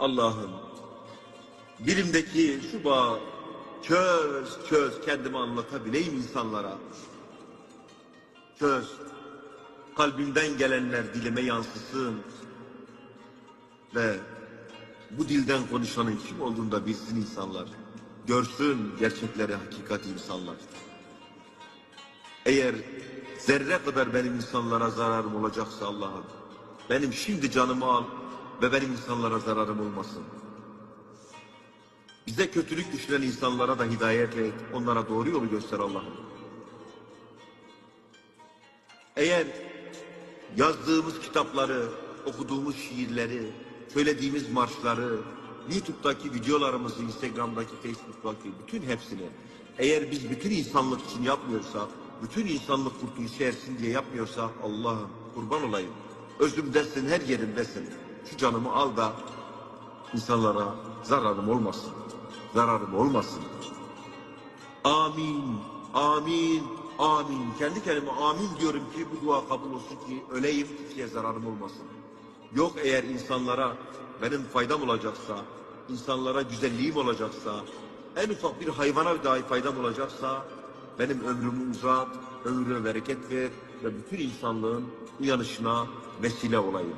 Allah'ım dilimdeki şu bağı çöz çöz kendimi anlatabileyim insanlara. Çöz. Kalbimden gelenler dilime yansısın. Ve bu dilden konuşanın kim olduğunu da bilsin insanlar. Görsün gerçekleri, hakikati insanlar. Eğer zerre kadar benim insanlara zararım olacaksa Allah'ım, benim şimdi canımı al ve benim insanlara zararım olmasın. Bize kötülük düşünen insanlara da hidayet et, onlara doğru yolu göster Allah'ım. Eğer yazdığımız kitapları, okuduğumuz şiirleri, söylediğimiz marşları, YouTube'daki videolarımızı, Instagram'daki, Facebook'taki bütün hepsini eğer biz bütün insanlık için yapmıyorsak, bütün insanlık kurtuluşu ersin diye yapmıyorsak Allah'ım kurban olayım. Özümdesin, her yerimdesin. Şu canımı al da insanlara zararım olmasın. Zararım olmasın. Amin, amin, amin. Kendi kendime amin diyorum ki bu dua kabul olsun ki öleyim kimseye zararım olmasın. Yok eğer insanlara benim faydam olacaksa, insanlara güzelliğim olacaksa, en ufak bir hayvana dahi faydam olacaksa, benim ömrümü uzat, ömrüme bereket ver ve bütün insanlığın uyanışına vesile olayım.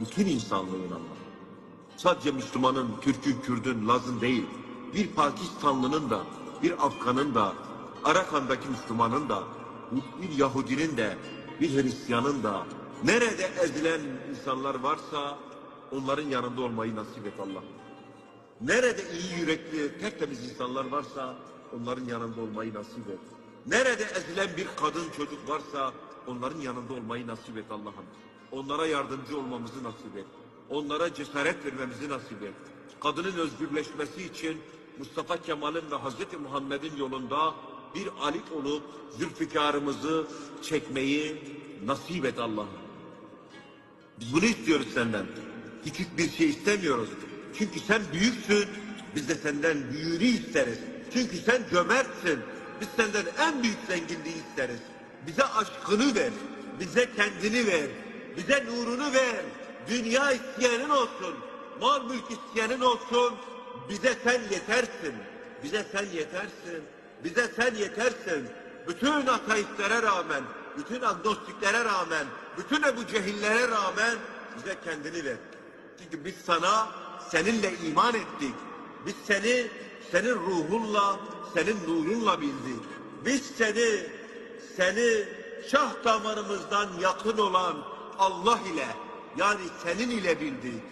Bütün insanlığın Allah. Sadece Müslümanın, Türk'ün, Kürd'ün, Laz'ın değil, bir Pakistanlının da, bir Afgan'ın da, Arakan'daki Müslümanın da, bir Yahudinin de, bir Hristiyanın da, nerede ezilen insanlar varsa onların yanında olmayı nasip et Allah. Nerede iyi yürekli, tertemiz insanlar varsa onların yanında olmayı nasip et. Nerede ezilen bir kadın çocuk varsa onların yanında olmayı nasip et Allah'ım. Onlara yardımcı olmamızı nasip et. Onlara cesaret vermemizi nasip et. Kadının özgürleşmesi için Mustafa Kemal'in ve Hazreti Muhammed'in yolunda bir alik olup zülfikarımızı çekmeyi nasip et Allah'ım. Bunu istiyoruz senden. Küçük bir şey istemiyoruz. Çünkü sen büyüksün, biz de senden büyüğünü isteriz. Çünkü sen cömertsin, biz senden en büyük zenginliği isteriz. Bize aşkını ver, bize kendini ver, bize nurunu ver. Dünya isteyenin olsun, mal mülk isteyenin olsun. Bize sen yetersin, bize sen yetersin, bize sen yetersin. Bütün ateistlere rağmen, bütün agnostiklere rağmen, bütün Ebu Cehillere rağmen bize kendini ver. Çünkü biz sana seninle iman ettik. Biz seni senin ruhunla, senin nurunla bildik. Biz seni, seni şah damarımızdan yakın olan Allah ile yani senin ile bildik.